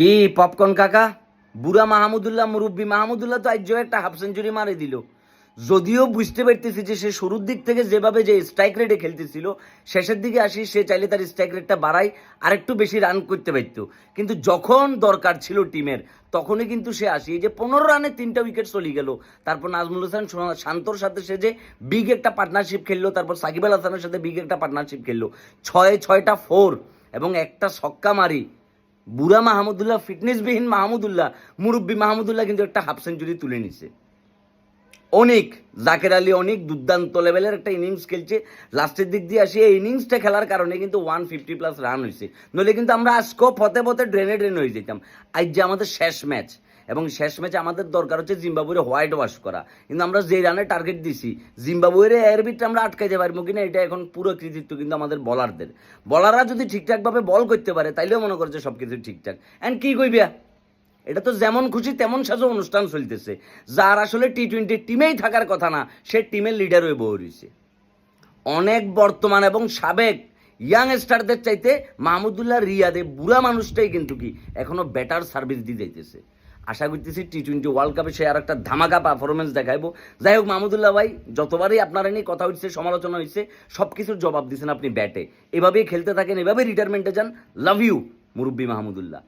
কি পপকর্ন কাকা? বুড়া মাহমুদুল্লাহ, মুরব্বী মাহমুদুল্লাহ তো আজ একটা হাফ সেঞ্চুরি মারে দিল। যদিও বুঝতে পারতেছি যে সে শুরুর দিক থেকে যেভাবে যে স্ট্রাইক রেটে খেলতেছিল, শেষের দিকে আসি সে চাইলে তার স্ট্রাইক রেটটা বাড়ায় আর একটু বেশি রান করতে পারত। কিন্তু যখন দরকার ছিল টিমের তখনই কিন্তু সে আসি যে পনেরো রানে তিনটা উইকেট চলে গেল। তারপর নাজমুল হোসেন শান্তর সাথে সে যে বিগ একটা পার্টনারশিপ খেললো, তারপর সাকিব আল হাসানের সাথে বিগ একটা পার্টনারশিপ খেললো। ছয়, ছয়টা ফোর এবং একটা ছক্কা মারি। বুড়া মাহমুদুল্লাহ, ফিটনেসবিহীন মাহমুদুল্লাহ, মুরব্বী মাহমুদুল্লাহ কিন্তু একটা হাফ সেঞ্চুরি তুলে নিছে। অনেক, জাকের আলী অনেক দুর্দান্ত লেভেলের একটা ইনিংস খেলছে। লাস্টের দিক দিয়ে আসি, এই ইনিংসটা খেলার কারণে কিন্তু ওয়ান ফিফটি প্লাস রান হয়েছে নইলে কিন্তু আমরা আজকেও পথে পথে ড্রেনে ড্রেন হয়ে যেতাম। আজ যে আমাদের শেষ ম্যাচ এবং শেষ ম্যাচে আমাদের দরকার হচ্ছে জিম্বাবুয়ের হোয়াইট ওয়াশ করা। কিন্তু আমরা যে রানে টার্গেট দিছি, জিম্বাবুয়ের এর ভিতরে আমরা আটকাইতে পারব কিনা, এটা এখন পুরো কৃতিত্ব কিন্তু আমাদের বলারদের বলাররা যদি ঠিকঠাকভাবে বল করতে পারে, তাইলেও মনে করছে সব কিছু ঠিকঠাক। অ্যান্ড কি কইবিয়া এটা তো যেমন খুশি তেমন সাজো অনুষ্ঠান চলতেছে। যার আসলে টি টোয়েন্টি টিমেই থাকার কথা না, সে টিমের লিডার হয়ে বয়ে রয়েছে অনেক বর্তমান এবং সাবেক ইয়াং স্টারদের চাইতে মাহমুদুল্লাহ রিয়াদে বুড়া মানুষটাই কিন্তু কি এখনও বেটার সার্ভিস দিয়ে যাইতেছে। আশা করতেছি টি টোয়েন্টি ওয়ার্ল্ড কাপে সে আর একটা ধামাকা পারফরমেন্স দেখাইবো। যাই হোক, মাহমুদুল্লাহ ভাই, যতবারই আপনারা নিয়ে কথা হচ্ছে সমালোচনা হচ্ছে সব কিছুর জবাব দিচ্ছেন আপনি ব্যাটে। এভাবেই খেলতে থাকেন, এভাবেই রিটায়ারমেন্টে যান। লাভ ইউ মুরব্বী মাহমুদুল্লাহ।